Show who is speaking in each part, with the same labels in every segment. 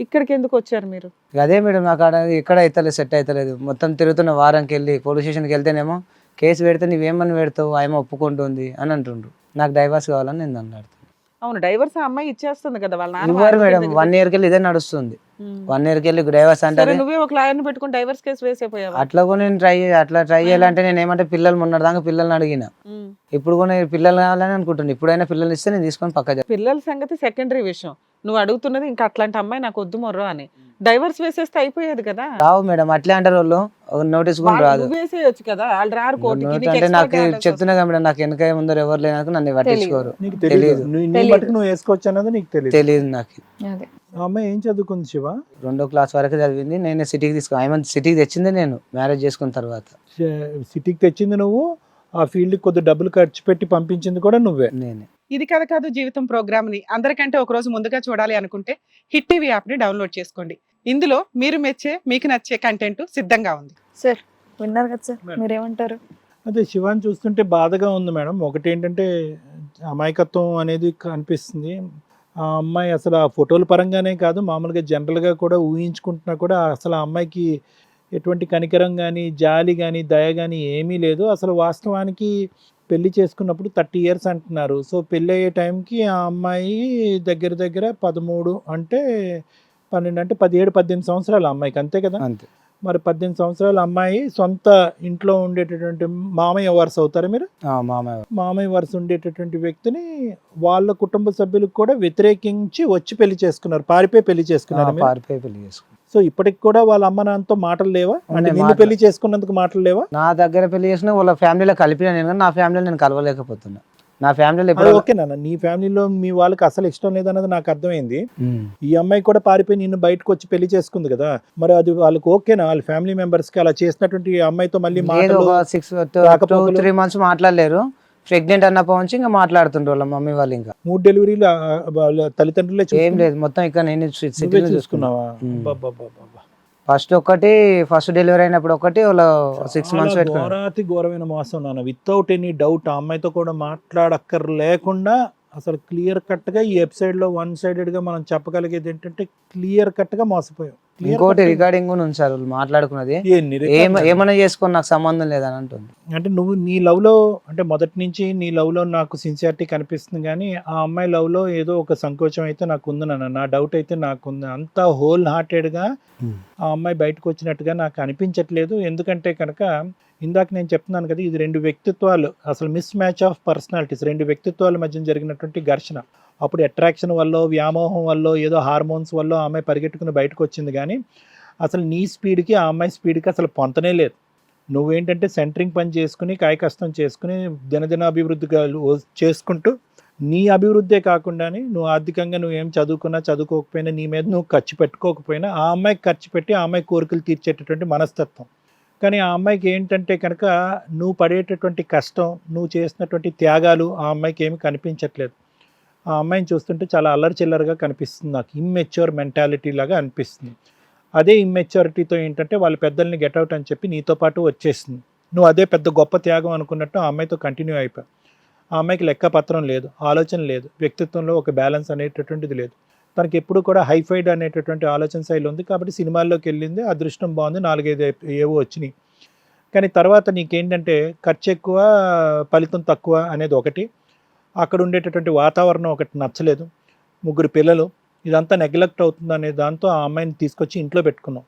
Speaker 1: ఇక్కడికి ఎందుకు వచ్చారు మీరు
Speaker 2: అదే మేడం నాకు ఆడ ఎక్కడ అవుతలేదు సెట్ అవుతలేదు మొత్తం తిరుగుతున్న వారానికి వెళ్ళి పోలీస్ స్టేషన్కి వెళ్తేనేమో కేసు పెడితే నువ్వేమని పెడతావు ఆయన ఒప్పుకుంటుంది అని అంటుండ్రు. నాకు డైవర్స్ కావాలని నేను అన్నాడు
Speaker 1: అవును డైవర్స్ అమ్మాయి ఇచ్చేస్తుంది కదా వాళ్ళ
Speaker 2: ఇవ్వరు మేడం వన్ ఇయర్కి వెళ్ళి ఇదే నడుస్తుంది. వన్ ఇయర్కి వెళ్ళి డైవర్స్ అంటారు.
Speaker 1: నువ్వే ఒక లాయర్ని పెట్టుకుని డైవర్స్ కేసు వేసేపోయావా?
Speaker 2: అట్లా కూడా నేను ట్రై అట్లా ట్రై చేయాలంటే నేను ఏమంటే పిల్లలు మొన్నటిదాకా పిల్లల్ని అడిగిన. ఇప్పుడు కూడా పిల్లలు కావాలని అనుకుంటున్నాను ఇప్పుడైనా పిల్లలు ఇస్తే నేను తీసుకొని పక్క
Speaker 1: పిల్లల సంగతి సెకండరీ విషయం. నువ్వు అడుగుతున్నది ఇంకా అట్లాంటి అమ్మాయి నాకు వద్దు మొర్రో అని. డైవర్స్ వేసేస్తే అయిపోయేది కదా.
Speaker 2: రావు మేడం అట్లే అంటారు వాళ్ళు. నోటీస్ కూడా
Speaker 1: వాళ్ళు
Speaker 2: రాదు.
Speaker 1: నువ్వు వేసేయచ్చు కదా. వాళ్ళు రారు కోర్టుకి. నీకు
Speaker 2: అంటే
Speaker 1: extra
Speaker 2: నాకు చెప్తున్నా కదా మేడం నాకు వెనక ముందర ఎవరు లేనాక నన్ను పట్టించుకోరు.
Speaker 3: నీకు తెలియదు
Speaker 2: తెలీదు.
Speaker 3: నువ్వు నీ
Speaker 4: తెలీదు.
Speaker 3: మటుకు నువ్వు వేసుకోవచ్చు అన్నది నీకు తెలియదు
Speaker 2: తెలియదు నాకు.
Speaker 4: అదే.
Speaker 3: ఆ అమ్మాయి ఏం చదువుకుంది శివ?
Speaker 2: రెండో క్లాస్ వరకు చదివింది. నేను సిటీకి తీసుకు ఆమె సిటీకి తెచ్చింది నేను మ్యారేజ్ చేసుకున్న తర్వాత.
Speaker 3: చే- సిటీకి తెచ్చింది నువ్వు. ఆ ఫీల్డ్ కొద్ది డబ్బులు ఖర్చు పెట్టి పంపించింది కూడా నువ్వే.
Speaker 2: నేనే.
Speaker 1: ఇది కథ కాదు జీవితం ప్రోగ్రామ్ని. అందరికంటే ఒక రోజు ముందుగా చూడాలి అనుకుంటే హిట్ టీవీ యాప్ని డౌన్లోడ్ చేసుకోండి. ఇందులో మీరు మెచ్చే మీకు నచ్చే కంటెంట్ సిద్ధంగా ఉంది.
Speaker 4: సార్ విన్నారు కదా సార్. మీరేమంటారు?
Speaker 3: అదే శివాని చూస్తుంటే బాధగా ఉంది మేడం. ఒకటి ఏంటంటే అమాయకత్వం అనేది కనిపిస్తుంది. ఆ అమ్మాయి అసలు ఆ ఫోటోల పరంగానే కాదు మామూలుగా జనరల్గా కూడా ఊహించుకుంటున్నా కూడా అసలు ఆ అమ్మాయికి ఎటువంటి కనికరం కానీ జాలి కానీ దయ కానీ ఏమీ లేదు. అసలు వాస్తవానికి పెళ్ళి చేసుకున్నప్పుడు థర్టీ ఇయర్స్ అంటున్నారు. సో పెళ్ళి అయ్యే టైంకి ఆ అమ్మాయి దగ్గర దగ్గర పదమూడు అంటే పన్నెండు అంటే పదిహేడు పద్దెనిమిది సంవత్సరాలు అమ్మాయికి. అంతే కదా?
Speaker 2: అంతే.
Speaker 3: మరి పద్దెనిమిది సంవత్సరాల అమ్మాయి సొంత ఇంట్లో ఉండేటటువంటి మామయ్య వరుస అవుతారా మీరు?
Speaker 2: మామయ్య
Speaker 3: మామయ్య వరుస ఉండేటటువంటి వ్యక్తిని వాళ్ళ కుటుంబ సభ్యులకు కూడా వ్యతిరేకించి వచ్చి పెళ్ళి చేసుకున్నారు. పారిపోయి
Speaker 2: పెళ్ళి
Speaker 3: చేసుకున్నారు?
Speaker 2: పారిపోయి పెళ్ళి చేసుకున్నాను
Speaker 3: సో ఇప్పటికి కూడా వాళ్ళ అమ్మ నాన్నతో మాటలు లేవా అంటే నిన్ను. పెళ్ళి చేసుకున్నందుకు మాటలు లేవా
Speaker 2: నా దగ్గర పెళ్ళి చేసిన వాళ్ళ ఫ్యామిలీలో కలిపిన నేను నా ఫ్యామిలీలో నేను కలవలేకపోతున్నా నా ఫ్యామిలీలో
Speaker 3: అది
Speaker 2: ఇప్పుడు
Speaker 3: ఓకే నాన్న నీ ఫ్యామిలీలో మీ వాళ్ళకి అసలు ఇష్టం లేదన్నది నాకు అర్థమైంది. ఈ అమ్మాయి కూడా పారిపోయి నిన్ను బయటకు వచ్చి పెళ్ళి చేసుకుంది కదా మరి అది వాళ్ళకి ఓకేనా వాళ్ళ ఫ్యామిలీ మెంబర్స్కి అలా చేసినటువంటి అమ్మాయితో మళ్ళీ
Speaker 2: సిక్స్. త్రీ మంత్స్ మాట్లాడలేరు ప్రెగ్నెంట్ అన్నప్పటి నుంచి ఇంకా మాట్లాడుతుండ్రు వాళ్ళ మమ్మీ వాళ్ళు ఇంకా.
Speaker 3: మూడు డెలివరీలు వాళ్ళ తల్లిదండ్రులే
Speaker 2: ఏం? లేదు మొత్తం ఇక్కడ నేను సిటీలో చూసుకున్నా.
Speaker 3: చూసుకున్నావా.
Speaker 2: ఫస్ట్ ఒకటి ఫస్ట్ డెలివరీ అయినప్పుడు ఒకటి వాళ్ళ సిక్స్ మంత్స్
Speaker 3: ఘోరాతి ఘోరమైన మోసం నాన్న. వితౌట్ ఎనీ డౌట్ ఆ అమ్మాయితో కూడా మాట్లాడక్కర్ లేకుండా అసలు క్లియర్ కట్గా ఈ వెబ్సైట్లో వన్ సైడెడ్గా మనం చెప్పగలిగేది ఏంటంటే క్లియర్ కట్గా మోసపోయాం.
Speaker 2: ఇంకోటి రికార్డింగ్ కూడా ఉంచారు వాళ్ళు మాట్లాడుకున్నది? ఏమైనా చేసుకొని నాకు సంబంధం లేదని అంటుంది.
Speaker 3: అంటే నువ్వు నీ లవ్లో అంటే మొదటి నుంచి నీ లవ్లో నాకు సిన్సియారిటీ కనిపిస్తుంది కానీ ఆ అమ్మాయి లవ్లో ఏదో ఒక సంకోచం అయితే నాకు ఉంది నాన్న. నా డౌట్ అయితే నాకు ఉంది. అంత హోల్ హార్టెడ్గా ఆ అమ్మాయి బయటకు వచ్చినట్టుగా నాకు అనిపించట్లేదు. ఎందుకంటే కనుక ఇందాక నేను చెప్తున్నాను కదా ఇది రెండు వ్యక్తిత్వాలు అసలు మిస్ మ్యాచ్ ఆఫ్ పర్సనాలిటీస్ రెండు వ్యక్తిత్వాల మధ్య జరిగినటువంటి ఘర్షణ. అప్పుడు అట్రాక్షన్ వల్ల వ్యామోహం వల్ల ఏదో హార్మోన్స్ వల్ల ఆమె పరిగెట్టుకుని బయటకు వచ్చింది కానీ అసలు నీ స్పీడ్కి ఆ అమ్మాయి స్పీడ్కి అసలు పొంతనే లేదు. నువ్వేంటంటే సెంటరింగ్ పని చేసుకుని కాయ కష్టం చేసుకుని దినదిన అభివృద్ధిగా చేసుకుంటూ నీ అభివృద్ధే కాకుండానే నువ్వు ఆర్థికంగా నువ్వు ఏం చదువుకున్నా చదువుకోకపోయినా నీ మీద నువ్వు ఖర్చు పెట్టుకోకపోయినా ఆ అమ్మాయికి ఖర్చు పెట్టి ఆ అమ్మాయి కోరికలు తీర్చేటటువంటి మనస్తత్వం. కానీ ఆ అమ్మాయికి ఏంటంటే కనుక నువ్వు పడేటటువంటి కష్టం నువ్వు చేసినటువంటి త్యాగాలు ఆ అమ్మాయికి ఏమి కనిపించట్లేదు. ఆ అమ్మాయిని చూస్తుంటే చాలా అల్లరి చిల్లరగా కనిపిస్తుంది నాకు. ఇమ్మెచ్యూర్ మెంటాలిటీ లాగా అనిపిస్తుంది. అదే ఇమ్మెచ్యూరిటీతో ఏంటంటే వాళ్ళ పెద్దల్ని గెట్అవుట్ అని చెప్పి నీతో పాటు వచ్చేసింది. నువ్వు అదే పెద్ద గొప్ప త్యాగం అనుకున్నట్టు ఆ అమ్మాయితో కంటిన్యూ అయిపోయావు. ఆ అమ్మాయికి లెక్కపత్రం లేదు ఆలోచన లేదు వ్యక్తిత్వంలో ఒక బ్యాలెన్స్ అనేటటువంటిది లేదు. తనకి ఎప్పుడు కూడా హైఫైడ్ అనేటటువంటి ఆలోచన శైలి ఉంది కాబట్టి సినిమాల్లోకి వెళ్ళింది అదృష్టం బాగుంది నాలుగైదు ఏవో వచ్చినాయి. కానీ తర్వాత నీకేంటంటే ఖర్చు ఎక్కువ ఫలితం తక్కువ అనేది ఒకటి. అక్కడ ఉండేటటువంటి వాతావరణం ఒకటి నచ్చలేదు. ముగ్గురు పిల్లలు ఇదంతా నెగ్లెక్ట్ అవుతుంది అనే దాంతో ఆ అమ్మాయిని తీసుకొచ్చి ఇంట్లో పెట్టుకున్నాం.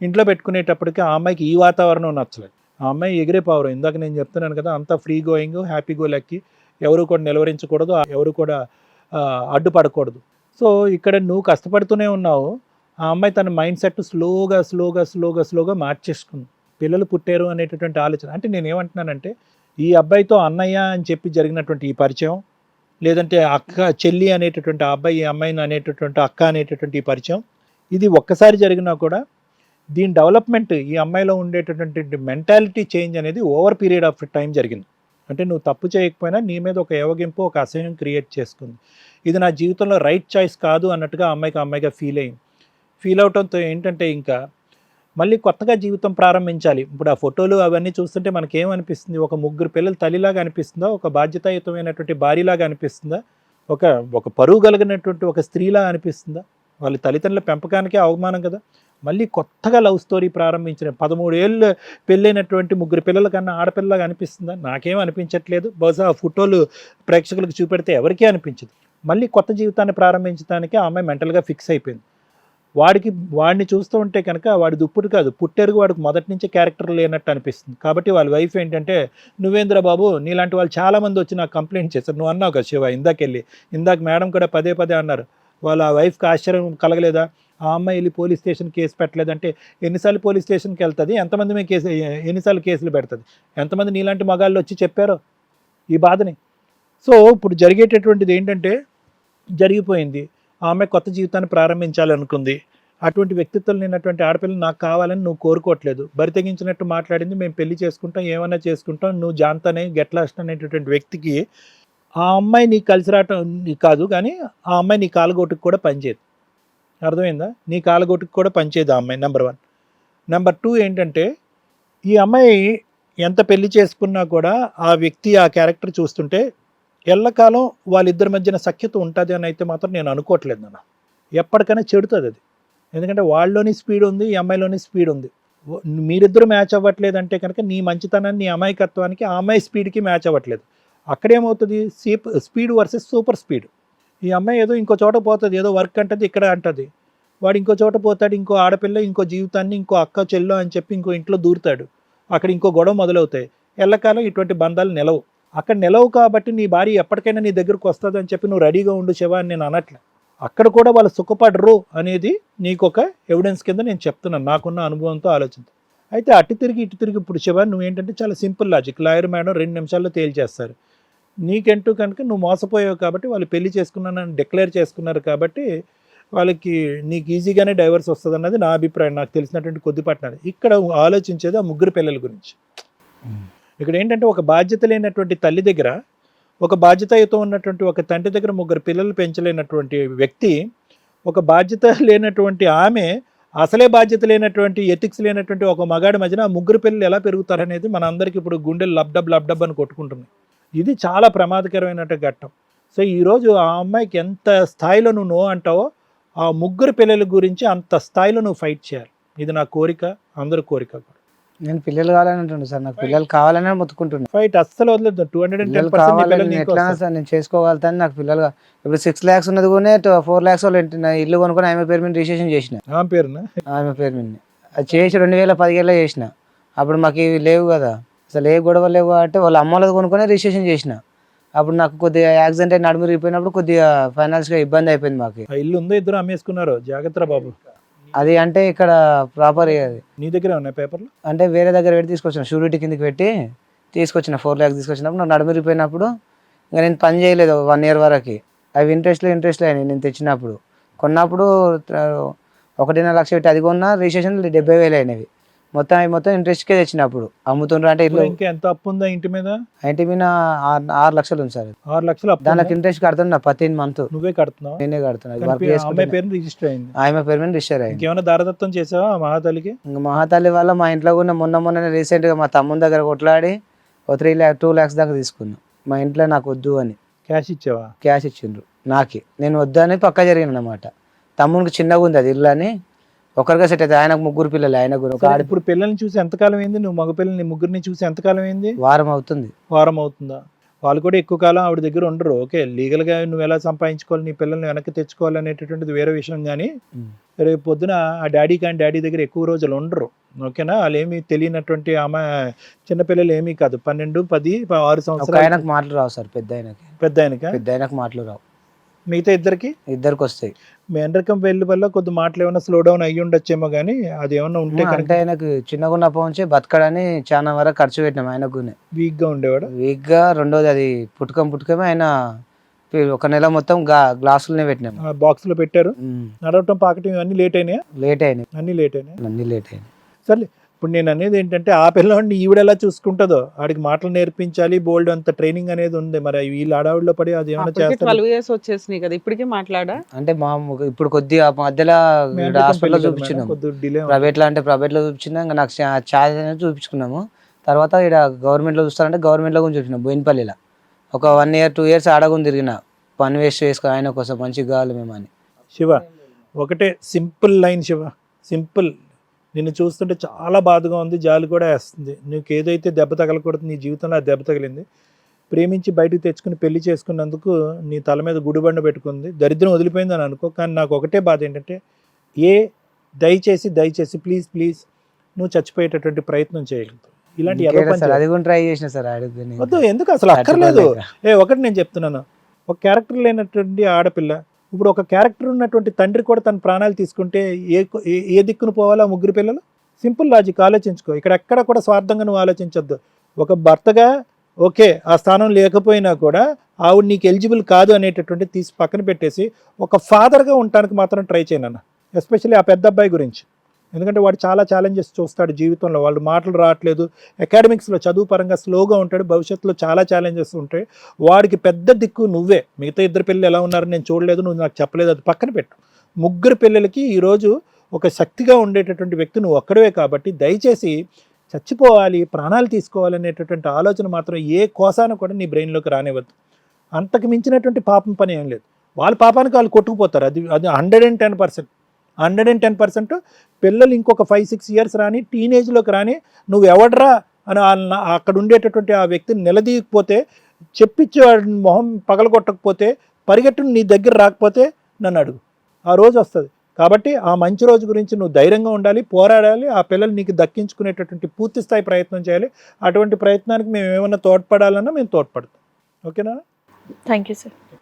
Speaker 3: ఇంట్లో పెట్టుకునేటప్పటికి ఆ అమ్మాయికి ఈ వాతావరణం నచ్చలేదు. ఆ అమ్మాయి ఎగిరే పవర్. ఇందాక నేను చెప్తున్నాను కదా అంతా free going happy go lucky. ఎవరు కూడా నిలవరించకూడదు ఎవరు కూడా అడ్డుపడకూడదు. సో ఇక్కడ నువ్వు కష్టపడుతూనే ఉన్నావు. ఆ అమ్మాయి తన మైండ్ సెట్ స్లోగా స్లోగా స్లోగా స్లోగా మార్చేసుకుంది. పిల్లలు పుట్టారు అనేటటువంటి ఆలోచన. అంటే నేను ఏమంటున్నానంటే ఈ అబ్బాయితో అన్నయ్య అని చెప్పి జరిగినటువంటి ఈ పరిచయం లేదంటే అక్క చెల్లి అనేటటువంటి అబ్బాయి ఈ అమ్మాయిని అనేటటువంటి అక్క అనేటటువంటి ఈ పరిచయం ఇది ఒక్కసారి జరిగినా కూడా దీని డెవలప్మెంట్ ఈ అమ్మాయిలో ఉండేటటువంటి మెంటాలిటీ చేంజ్ అనేది ఓవర్ పీరియడ్ ఆఫ్ టైం జరిగింది. అంటే నువ్వు తప్పు చేయకపోయినా నీ మీద ఒక ఏవగింపు ఒక అసహ్యం క్రియేట్ చేసుకుంది. ఇది నా జీవితంలో రైట్ చాయిస్ కాదు అన్నట్టుగా అమ్మాయికి అమ్మాయిగా ఫీల్ అయింది ఫీల్ అవటంతో ఏంటంటే ఇంకా మళ్ళీ కొత్తగా జీవితం ప్రారంభించాలి. ఇప్పుడు ఆ ఫోటోలు అవన్నీ చూస్తుంటే మనకేమనిపిస్తుంది? ఒక ముగ్గురు పిల్లలు తల్లిలాగా అనిపిస్తుందా? ఒక బాధ్యతాయుతమైనటువంటి భార్యలాగా అనిపిస్తుందా? ఒక ఒక పరువు కలిగినటువంటి ఒక స్త్రీలా అనిపిస్తుందా? వాళ్ళ తల్లిదండ్రుల పెంపకానికే అవమానం కదా. మళ్ళీ కొత్తగా లవ్ స్టోరీ ప్రారంభించిన పదమూడేళ్ళు పెళ్ళైనటువంటి ముగ్గురు పిల్లల కన్నా ఆడపిల్లగా అనిపిస్తుందా? నాకేం అనిపించట్లేదు. బహుశా ఆ ఫోటోలు ప్రేక్షకులకు చూపెడితే ఎవరికీ అనిపించదు. మళ్ళీ కొత్త జీవితాన్ని ప్రారంభించడానికి ఆ అమ్మాయి మెంటల్గా ఫిక్స్ అయిపోయింది. వాడికి వాడిని చూస్తూ ఉంటే కనుక వాడి దుప్పుడు కాదు పుట్టెరుగు వాడికి మొదటి నుంచే క్యారెక్టర్ లేనట్టు అనిపిస్తుంది. కాబట్టి వాళ్ళ వైఫ్ ఏంటంటే నువ్వేంద్ర బాబు నీలాంటి వాళ్ళు చాలామంది వచ్చి నాకు కంప్లైంట్ చేశారు. నువ్వు అన్నావు కదా శివ ఇందాకెళ్ళి ఇందాక మేడం కూడా పదే పదే అన్నారు. వాళ్ళ వైఫ్కి ఆశ్చర్యం కలగలేదా? ఆ అమ్మాయి వెళ్ళి పోలీస్ స్టేషన్ కేసు పెట్టలేదంటే ఎన్నిసార్లు పోలీస్ స్టేషన్కి వెళ్తుంది? ఎంతమంది మేము కేసు ఎన్నిసార్లు కేసులు పెడుతుంది? ఎంతమంది నీలాంటి మగాళ్ళు వచ్చి చెప్పారో? ఈ బాధని. సో ఇప్పుడు జరిగేటటువంటిది ఏంటంటే జరిగిపోయింది. ఆమె కొత్త జీవితాన్ని ప్రారంభించాలనుకుంది అటువంటి వ్యక్తిత్వం లేనటువంటి ఆడపిల్ల నాకు కావాలని నువ్వు కోరుకోవట్లేదు. బరి తెగించినట్టు మాట్లాడింది. మేము పెళ్ళి చేసుకుంటాం ఏమైనా చేసుకుంటాం నువ్వు జాంతనే గెట్లాస్ట్ అనేటటువంటి వ్యక్తికి ఆ అమ్మాయి నీకు కలిసి రావటం కాదు కానీ ఆ అమ్మాయి నీ కాలుగోటుకు కూడా పనిచేయదు. అర్థమైందా? నీ కాలుగోటుకు కూడా పనిచేయదు ఆ అమ్మాయి నెంబర్ వన్ నెంబర్ టూ ఏంటంటే ఈ అమ్మాయి ఎంత పెళ్ళి చేసుకున్నా కూడా ఆ వ్యక్తి ఆ క్యారెక్టర్ చూస్తుంటే ఎల్లకాలం వాళ్ళిద్దరి మధ్యన సఖ్యత ఉంటుంది అని అయితే మాత్రం నేను అనుకోవట్లేదు నాన్న. ఎప్పటికైనా చెడుతుంది అది. ఎందుకంటే వాళ్ళలోని స్పీడ్ ఉంది ఈ అమ్మాయిలోని స్పీడ్ ఉంది. మీరిద్దరు మ్యాచ్ అవ్వట్లేదు అంటే కనుక నీ మంచితనాన్ని నీ అమాయకత్వానికి ఆ అమ్మాయి స్పీడ్కి మ్యాచ్ అవ్వట్లేదు. అక్కడేమవుతుంది? సీప్ స్పీడ్ వర్సెస్ సూపర్ స్పీడ్ ఈ అమ్మాయి ఏదో ఇంకో చోట పోతుంది ఏదో వర్క్ అంటది ఇక్కడ అంటది. వాడు ఇంకో చోట పోతాడు ఇంకో ఆడపిల్ల ఇంకో జీవితాన్ని ఇంకో అక్క చెల్లో అని చెప్పి ఇంకో ఇంట్లో దూరుతాడు. అక్కడ ఇంకో గొడవ మొదలవుతాయి. ఎల్లకాలం ఇటువంటి బంధాలు నిలవు. అక్కడ నిలవు కాబట్టి నీ భార్య ఎప్పటికైనా నీ దగ్గరకు వస్తుంది అని చెప్పి నువ్వు రెడీగా ఉండు శివ అని నేను అనట్లే. అక్కడ కూడా వాళ్ళు సుఖపడరు అనేది నీకు ఒక ఎవిడెన్స్ కింద నేను చెప్తున్నాను. నాకున్న అనుభవంతో ఆలోచన అయితే అటు తిరిగి ఇటు తిరిగి ఇప్పుడు శివ నువ్వు ఏంటంటే చాలా సింపుల్ లాజిక్ లాయర్ మేడం రెండు నిమిషాల్లో తేల్చేస్తారు. నీకంటూ కనుక నువ్వు మోసపోయావు కాబట్టి వాళ్ళు పెళ్ళి చేసుకున్నానని డిక్లేర్ చేసుకున్నారు కాబట్టి వాళ్ళకి నీకు ఈజీగానే డైవర్స్ వస్తుంది అన్నది నా అభిప్రాయం. నాకు తెలిసినటువంటి కొద్దిపాటినది ఇక్కడ ఆలోచించేది ఆ ముగ్గురు పిల్లల గురించి. ఇక్కడ ఏంటంటే ఒక బాధ్యత లేనటువంటి తల్లి దగ్గర ఒక బాధ్యతయుతో ఉన్నటువంటి ఒక తండ్రి దగ్గర ముగ్గురు పిల్లలు పెంచలేనటువంటి వ్యక్తి ఒక బాధ్యత లేనటువంటి ఆమె అసలే బాధ్యత లేనటువంటి ఎథిక్స్ లేనటువంటి ఒక మగాడి మధ్యన ముగ్గురు పిల్లలు ఎలా పెరుగుతారనేది మన అందరికీ ఇప్పుడు గుండెలు లబ్డబ్ లబ్డబ్ అని కొట్టుకుంటున్నాయి. ఇది చాలా ప్రమాదకరమైన ఘట్టం. సో ఈరోజు ఆ అమ్మాయికి ఎంత స్థాయిలో నువ్వు నో అంటావో ఆ ముగ్గురు పిల్లల గురించి అంత స్థాయిలో నువ్వు ఫైట్ చేయాలి. ఇది నా కోరిక అందరి కోరిక. కూడా
Speaker 2: నేను పిల్లలు కావాలని అంటుండు సార్ నాకు పిల్లలు కావాలని మొత్తుకుంటున్నా
Speaker 3: ఫైట్ అస్సలు వదలదు టూ హండ్రెడ్ అండ్ టెన్
Speaker 2: కావాలని నేను ఎట్లా సార్ నేను చేసుకోగలుగుతాను నాకు పిల్లలు ఇప్పుడు సిక్స్ ల్యాక్స్ ఉన్నది కూడా ఫోర్ ల్యాక్స్ వాళ్ళు ఇల్లు కొనుక్కొని ఆమె పేరు మీద రిజిస్ట్రేషన్ చేసిన.
Speaker 3: ఆ పేరున?
Speaker 2: ఆమె పేరు మీద. అది చేసి రెండు వేల పదిహేడులో చేసిన. అప్పుడు మాకు ఇవి లేవు కదా. అసలు ఏ గొడవ లేవు కాబట్టి వాళ్ళ అమ్మ వాళ్ళది కొనుక్కొని రిజిస్ట్రేషన్ చేసిన. అప్పుడు నాకు కొద్దిగా యాక్సిడెంట్ అయి నడుము విరిగిపోయినప్పుడు కొద్దిగా ఫైనాన్స్గా ఇబ్బంది అయిపోయింది మాకు.
Speaker 3: ఇల్లు ఉందో ఇద్దరు అమ్మేసుకున్నారు. జాగ్రత్త బాబు.
Speaker 2: అది అంటే ఇక్కడ ప్రాపర్ అది.
Speaker 3: నీ దగ్గరే ఉన్నాయి పేపర్లు?
Speaker 2: అంటే వేరే దగ్గర పెట్టి తీసుకొచ్చిన షూరిటీ కిందకి పెట్టి తీసుకొచ్చిన ఫోర్ ల్యాక్స్ తీసుకొచ్చినప్పుడు నాకు నడుము విరిగిపోయినప్పుడు ఇంకా నేను పని చేయలేదు వన్ ఇయర్ వరకు. అవి ఇంట్రెస్ట్లో ఇంట్రెస్ట్లో అయినాయి నేను తెచ్చినప్పుడు. కొన్నప్పుడు ఒకటిన్నర లక్ష పెట్టి అది కొన్నా రిజిస్ట్రేషన్ డెబ్బై వేలు అయినవి. మొత్తం అవి మొత్తం ఇంట్రెస్ట్కే తెచ్చినప్పుడు. అమ్ముతుండ్రు అంటే ఇల్లు.
Speaker 3: ఇప్పుడు ఇంకా ఎంత అప్పు ఉందా ఇంటి మీద?
Speaker 2: ఇంటి మీద ఆరు లక్షలు ఉంది సార్.
Speaker 3: ఆరు లక్షలు
Speaker 2: దానికి? ఇంట్రెస్ట్ కడుతున్నా పదిహేను మంత్
Speaker 3: నువ్వే కడుతున్నావు?
Speaker 2: నేనే కడుతున్నా.
Speaker 3: పేరు రిజిస్టర్ అయింది.
Speaker 2: ఆమె పేరు మీద రిజిస్టర్ అయింది.
Speaker 3: ఇంకేమైనా దారదత్తం చేసావా మహాతల్లికి?
Speaker 2: ఇంకా మహాతల్లి వల్ల మా ఇంట్లో కూడా మొన్న మొన్న రీసెంట్గా మా తమ్ముని దగ్గర కొట్లాడి ఒక త్రీ ల్యాక్ టూ ల్యాక్స్ దాకా తీసుకున్నాం. మా ఇంట్లో నాకు వద్దు అని.
Speaker 3: క్యాష్ ఇచ్చావా?
Speaker 2: క్యాష్ ఇచ్చిండ్రు. నాకి. నేను వద్దని పక్క జరిగిన అనమాట తమ్మునికి చిన్నగా ఉంది అది ఇల్లు అని. ఒకరిగా సెట్ అయితే ఆయనకు ముగ్గురు పిల్లలు ఆయన కూడా.
Speaker 3: ఇప్పుడు పిల్లల్ని చూసి ఎంతకాలం అయింది? నువ్వు మగ పిల్లల్ని ముగ్గురిని చూసి ఎంతకాలం అయింది?
Speaker 2: వారం అవుతుంది.
Speaker 3: వారం అవుతుందా? వాళ్ళు కూడా ఎక్కువ కాలం ఆవిడ దగ్గర ఉండరు. ఓకే లీగల్గా నువ్వు ఎలా సంపాదించుకోవాలి? నీ పిల్లల్ని వెనక్కి తెచ్చుకోవాలి అనేటటువంటిది వేరే విషయం కానీ. రేపు పొద్దున ఆ డాడీ కానీ డాడీ దగ్గర ఎక్కువ రోజులు ఉండరు. ఓకేనా? వాళ్ళు ఏమీ తెలియనటువంటి ఆమె చిన్నపిల్లలు ఏమీ కాదు. పన్నెండు పది ఆరు సంవత్సరాలు.
Speaker 2: ఆయనకు మాటలు రావు సార్ పెద్ద ఆయనకి.
Speaker 3: పెద్ద ఆయనక?
Speaker 2: పెద్ద ఆయనకు మాటలు రావు.
Speaker 3: మిగతా ఇద్దరికి?
Speaker 2: ఇద్దరికి వస్తాయి.
Speaker 3: మీ ఎండరకం వెళ్ళి వల్ల కొద్ది మాటలు ఏమైనా స్లో డౌన్ అయ్యి ఉండొచ్చేమో కానీ అది ఏమన్నా ఉంటే
Speaker 2: అంటే ఆయనకు చిన్నగా ఉన్నప్పటి నుంచి బతకడని చాలా వరకు ఖర్చు పెట్టినాం ఆయనకు
Speaker 3: వీక్గా ఉండేవాడు?
Speaker 2: వీక్గా రెండోది అది పుట్టుకం పుట్టుకమే ఆయన ఒక నెల మొత్తం గ్లాసులనే పెట్టినాం.
Speaker 3: బాక్స్లో పెట్టారు. నడవటం పాకటం ఇవన్నీ లేట్ అయినాయా?
Speaker 2: లేట్ అయినాయి.
Speaker 3: అన్ని లేట్ అయినాయి?
Speaker 2: అన్ని లేట్ అయినాయి.
Speaker 3: సర్లే. ఇప్పుడు నేను అనేది ఏంటంటే ఆ పిల్లవాడిని ఈవిడ ఎలా చూసుకుంటుందో ఆడికి మాటలు నేర్పించాలి బోల్డ్ అంత ట్రైనింగ్ అనేది ఉంది. మరి వీళ్ళ ఆడావిడిలో పడి అది ఏమైనా
Speaker 1: ట్వెల్వ్ ఇయర్స్ వచ్చేసినాయి కదా ఇప్పటికే మాట్లాడా?
Speaker 2: అంటే మా ఇప్పుడు కొద్దిగా మధ్యలో హాస్పిటల్లో చూపించినాం
Speaker 3: కొద్దిగా డిలే
Speaker 2: ప్రైవేట్లో అంటే ప్రైవేట్లో చూపించినా ఇంకా నాకు ఛార్జ్ అనేది చూపించుకున్నాము. తర్వాత ఇక్కడ గవర్నమెంట్లో చూస్తారంటే గవర్నమెంట్లో కూడా చూపించినాం బోయినపల్లిలో. ఒక వన్ ఇయర్ టూ ఇయర్స్ ఆడకుండా తిరిగిన. పని వేస్ట్ చేసుకో ఆయన కోసం మంచిగా కావాలి మేము అని.
Speaker 3: శివ ఒకటే సింపుల్ లైన్ శివ. సింపుల్ నిన్ను చూస్తుంటే చాలా బాధగా ఉంది జాలి కూడా వేస్తుంది. నీకు ఏదైతే దెబ్బ తగలకూడదు నీ జీవితంలో ఆ దెబ్బ తగిలింది. ప్రేమించి బయటికి తెచ్చుకుని పెళ్ళి చేసుకున్నందుకు నీ తల మీద గుడిబండ పెట్టుకుంది. దరిద్రం వదిలిపోయిందని అనుకో కానీ నాకు ఒకటే బాధ ఏంటంటే ఏ దయచేసి దయచేసి ప్లీజ్ ప్లీజ్ నువ్వు చచ్చిపోయేటటువంటి ప్రయత్నం చేయగలుగుతావు. ఇలాంటి
Speaker 2: ట్రై చేసిన సార్
Speaker 3: వద్దు ఎందుకు అసలు అక్కర్లేదు. ఏ ఒకటి నేను చెప్తున్నాను. ఒక క్యారెక్టర్ లేనటువంటి ఆడపిల్ల ఇప్పుడు ఒక క్యారెక్టర్ ఉన్నటువంటి తండ్రి కూడా తన ప్రాణాలు తీసుకుంటే ఏ ఏ- ఏ దిక్కును పోవాలో ముగ్గురు పిల్లలు? సింపుల్ లాజిక్ ఆలోచించుకో. ఇక్కడ ఎక్కడ కూడా స్వార్థంగా నువ్వు ఆలోచించొద్దు. ఒక భర్తగా ఓకే ఆ స్థానం లేకపోయినా కూడా ఆవిడ నీకు ఎలిజిబుల్ కాదు అనేటటువంటి తీసి పక్కన పెట్టేసి ఒక ఫాదర్గా ఉండటానికి మాత్రం ట్రై చేయనన్న ఎస్పెషల్లీ ఆ పెద్ద అబ్బాయి గురించి. ఎందుకంటే వాడు చాలా ఛాలెంజెస్ చూస్తాడు జీవితంలో. వాళ్ళు మాటలు రావట్లేదు. అకాడమిక్స్లో చదువు పరంగా స్లోగా ఉంటాడు. భవిష్యత్తులో చాలా ఛాలెంజెస్ ఉంటాయి. వాడికి పెద్ద దిక్కు నువ్వే. మిగతా ఇద్దరు పిల్లలు ఎలా ఉన్నారని నేను చూడలేదు. నువ్వు నాకు చెప్పలేదు. అది పక్కన పెట్టు. ముగ్గురు పిల్లలకి ఈరోజు ఒక శక్తిగా ఉండేటటువంటి వ్యక్తి నువ్వు ఒక్కడవే కాబట్టి దయచేసి చచ్చిపోవాలి ప్రాణాలు తీసుకోవాలి అనేటటువంటి ఆలోచన మాత్రం ఏ కోసాన కూడా నీ బ్రెయిన్లోకి రానివ్వద్దు. అంతకు మించినటువంటి పాపం పని ఏం లేదు. వాళ్ళ పాపానికి వాళ్ళు కొట్టుకుపోతారు. అది అది hundred and ten percent hundred and ten percent పిల్లలు ఇంకొక ఫైవ్ సిక్స్ ఇయర్స్ రాని టీనేజ్లోకి రాని నువ్వు ఎవడరా అని వాళ్ళ- అక్కడ ఉండేటటువంటి ఆ వ్యక్తిని నిలదీయకపోతే చెప్పించి మొహం పగలగొట్టకపోతే పరిగెట్టును నీ దగ్గర రాకపోతే నన్ను అడుగు. ఆ రోజు వస్తుంది. కాబట్టి ఆ మంచి రోజు గురించి నువ్వు ధైర్యంగా ఉండాలి పోరాడాలి ఆ పిల్లలు నీకు దక్కించుకునేటటువంటి పూర్తి స్థాయి ప్రయత్నం చేయాలి. అటువంటి ప్రయత్నానికి మేము ఏమైనా తోడ్పడాలన్నా మేము తోడ్పడతాం. ఓకేనా?
Speaker 4: Thank you sir